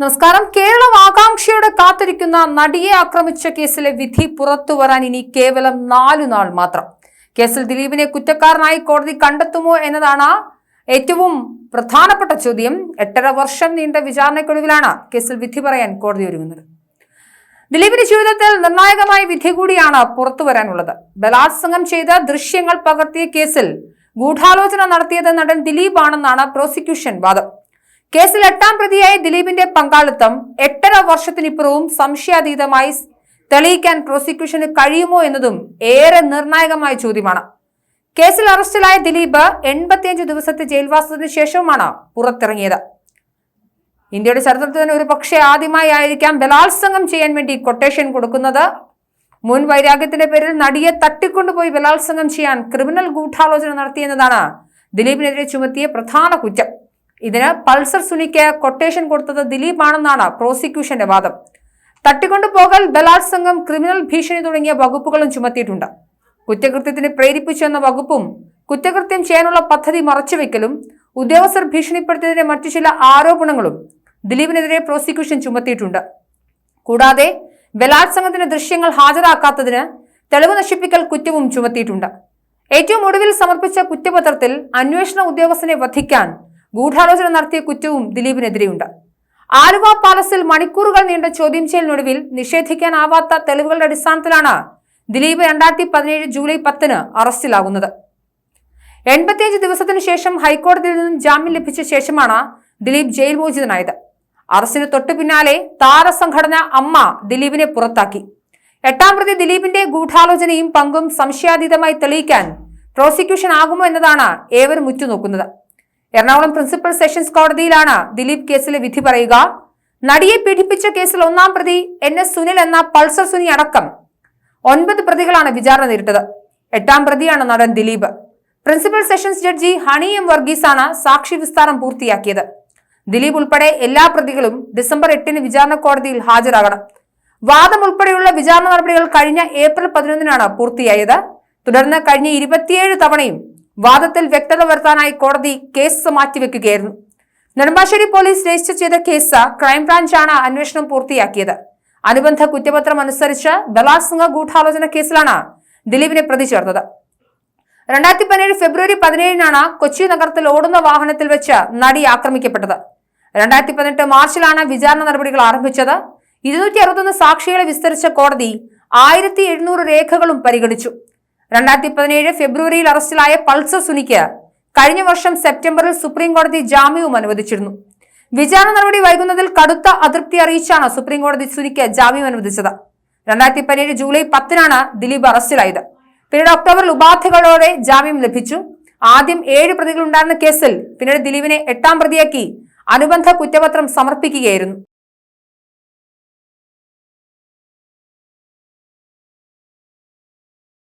നമസ്കാരം. കേരളം ആകാംക്ഷയോടെ കാത്തിരിക്കുന്ന നടിയെ ആക്രമിച്ച കേസിലെ വിധി പുറത്തു വരാൻ ഇനി കേവലം നാലു നാൾ മാത്രം. കേസിൽ ദിലീപിനെ കുറ്റക്കാരനായി കോടതി കണ്ടെത്തുമോ എന്നതാണ് ഏറ്റവും പ്രധാനപ്പെട്ട ചോദ്യം. എട്ടര വർഷം നീണ്ട വിചാരണയ്ക്കൊടുവിലാണ് കേസിൽ വിധി പറയാൻ കോടതി ഒരുങ്ങുന്നത്. ദിലീപിന്റെ ജീവിതത്തിൽ നിർണായകമായ വിധി കൂടിയാണ് പുറത്തു വരാനുള്ളത്. ബലാത്സംഗം ചെയ്ത ദൃശ്യങ്ങൾ പകർത്തിയ കേസിൽ ഗൂഢാലോചന നടത്തിയത് നടൻ ദിലീപ് ആണെന്നാണ് പ്രോസിക്യൂഷൻ വാദം. കേസിൽ എട്ടാം പ്രതിയായ ദിലീപിന്റെ പങ്കാളിത്തം എട്ടര വർഷത്തിനിപ്പുറവും സംശയാതീതമായി തെളിയിക്കാൻ പ്രോസിക്യൂഷന് കഴിയുമോ എന്നതും ഏറെ നിർണായകമായ ചോദ്യമാണ്. കേസിൽ അറസ്റ്റിലായ ദിലീപ് എൺപത്തിയഞ്ച് ദിവസത്തെ ജയിൽവാസത്തിന് ശേഷവുമാണ് പുറത്തിറങ്ങിയത്. ഇന്ത്യയുടെ ചരിത്രത്തിൽ തന്നെ ഒരു പക്ഷേ ആദ്യമായി ആയിരിക്കാം ബലാത്സംഗം ചെയ്യാൻ വേണ്ടി കൊട്ടേഷൻ കൊടുക്കുന്നത്. മുൻ വൈരാഗ്യത്തിന്റെ പേരിൽ നടിയെ തട്ടിക്കൊണ്ടുപോയി ബലാത്സംഗം ചെയ്യാൻ ക്രിമിനൽ ഗൂഢാലോചന നടത്തിയെന്നതാണ് ദിലീപിനെതിരെ ചുമത്തിയ പ്രധാന കുറ്റം. ഇതിന് പൾസർ സുനിക്ക് കൊട്ടേഷൻ കൊടുത്തത് ദിലീപാണെന്നാണ് പ്രോസിക്യൂഷന്റെ വാദം. തട്ടിക്കൊണ്ടുപോകൽ ബലാത്സംഗം ക്രിമിനൽ ഭീഷണി തുടങ്ങിയ വകുപ്പുകളും ചുമത്തിയിട്ടുണ്ട്. കുറ്റകൃത്യത്തിന് പ്രേരിപ്പിച്ചു എന്ന വകുപ്പും കുറ്റകൃത്യം ചെയ്യാനുള്ള പദ്ധതി മറച്ചുവെക്കലും ഉദ്യോഗസ്ഥർ ഭീഷണിപ്പെടുത്തിയതിന്റെ മറ്റു ചില ആരോപണങ്ങളും ദിലീപിനെതിരെ പ്രോസിക്യൂഷൻ ചുമത്തിയിട്ടുണ്ട്. കൂടാതെ ബലാത്സംഗത്തിന്റെ ദൃശ്യങ്ങൾ ഹാജരാക്കാത്തതിന് തെളിവ് നശിപ്പിക്കൽ കുറ്റവും ചുമത്തിയിട്ടുണ്ട്. ഏറ്റവും ഒടുവിൽ സമർപ്പിച്ച കുറ്റപത്രത്തിൽ അന്വേഷണ ഉദ്യോഗസ്ഥനെ വധിക്കാൻ ഗൂഢാലോചന നടത്തിയ കുറ്റവും ദിലീപിനെതിരെയുണ്ട്. ആലുവ പാലസിൽ മണിക്കൂറുകൾ നീണ്ട ചോദ്യം ചെയ്യലിനൊടുവിൽ നിഷേധിക്കാനാവാത്ത തെളിവുകളുടെ അടിസ്ഥാനത്തിലാണ് ദിലീപ് രണ്ടായിരത്തി പതിനേഴ് ജൂലൈ പത്തിന് അറസ്റ്റിലാകുന്നത്. എൺപത്തിയഞ്ച് ദിവസത്തിനു ശേഷം ഹൈക്കോടതിയിൽ നിന്നും ജാമ്യം ലഭിച്ച ശേഷമാണ് ദിലീപ് ജയിൽ മോചിതനായത്. അറസ്റ്റിന് തൊട്ടു പിന്നാലെ താരസംഘടന അമ്മ ദിലീപിനെ പുറത്താക്കി. എട്ടാം പ്രതി ദിലീപിന്റെ ഗൂഢാലോചനയും പങ്കും സംശയാതീതമായി തെളിയിക്കാൻ പ്രോസിക്യൂഷൻ ആകുമോ എന്നതാണ് ഏവരും ഉറ്റുനോക്കുന്നത്. എറണാകുളം പ്രിൻസിപ്പൽ സെഷൻസ് കോടതിയിലാണ് ദിലീപ് കേസിലെ വിധി പറയുക. നടിയെ പീഡിപ്പിച്ച കേസിൽ ഒന്നാം പ്രതി എൻ എസ് സുനിൽ എന്ന പൾസർ സുനി അടക്കം ഒൻപത് പ്രതികളാണ് വിചാരണ നേരിട്ടത്. എട്ടാം പ്രതിയാണ് നടൻ Dileep. Principal sessions judge Honey M വർഗീസാണ് സാക്ഷി വിസ്താരം പൂർത്തിയാക്കിയത്. ദിലീപ് ഉൾപ്പെടെ എല്ലാ പ്രതികളും ഡിസംബർ എട്ടിന് വിചാരണ കോടതിയിൽ ഹാജരാകണം. വാദം ഉൾപ്പെടെയുള്ള വിചാരണ നടപടികൾ കഴിഞ്ഞ ഏപ്രിൽ പതിനൊന്നിനാണ് പൂർത്തിയായത്. തുടർന്ന് കഴിഞ്ഞ ഇരുപത്തിയേഴ് തവണയും വാദത്തിൽ വ്യക്തത വരുത്താനായി കോടതി കേസ് മാറ്റിവെക്കുകയായിരുന്നു. നെടുമ്പാശ്ശേരി പോലീസ് രജിസ്റ്റർ ചെയ്ത കേസ് ക്രൈംബ്രാഞ്ചാണ് അന്വേഷണം പൂർത്തിയാക്കിയത്. അനുബന്ധ കുറ്റപത്രം അനുസരിച്ച് ബലാത്സംഗ ഗൂഢാലോചന കേസിലാണ് ദിലീപിനെ പ്രതി ചേർത്തത്. രണ്ടായിരത്തി പതിനേഴ് ഫെബ്രുവരി പതിനേഴിനാണ് കൊച്ചി നഗരത്തിൽ ഓടുന്ന വാഹനത്തിൽ വെച്ച് നടി ആക്രമിക്കപ്പെട്ടത്. രണ്ടായിരത്തി പതിനെട്ട് മാർച്ചിലാണ് വിചാരണ നടപടികൾ ആരംഭിച്ചത്. ഇരുന്നൂറ്റി അറുപത്തൊന്ന് സാക്ഷികളെ വിസ്തരിച്ച കോടതി ആയിരത്തി എഴുന്നൂറ് രേഖകളും പരിഗണിച്ചു. രണ്ടായിരത്തി പതിനേഴ് ഫെബ്രുവരിയിൽ അറസ്റ്റിലായ പൾസർ സുനിക്ക് കഴിഞ്ഞ വർഷം സെപ്റ്റംബറിൽ സുപ്രീം കോടതി ജാമ്യവും അനുവദിച്ചിരുന്നു. വിചാരണ നടപടി വൈകുന്നതിൽ കടുത്ത അതൃപ്തി അറിയിച്ചാണ് സുപ്രീം കോടതി സുനിക്ക് ജാമ്യം അനുവദിച്ചത്. രണ്ടായിരത്തി പതിനേഴ് ജൂലൈ പത്തിനാണ് ദിലീപ് അറസ്റ്റിലായത്. പിന്നീട് ഒക്ടോബറിൽ ഉപാധികളോടെ ജാമ്യം ലഭിച്ചു. ആദ്യം ഏഴ് പ്രതികൾ ഉണ്ടായിരുന്ന കേസിൽ പിന്നീട് ദിലീപിനെ എട്ടാം പ്രതിയാക്കി അനുബന്ധ കുറ്റപത്രം സമർപ്പിക്കുകയായിരുന്നു.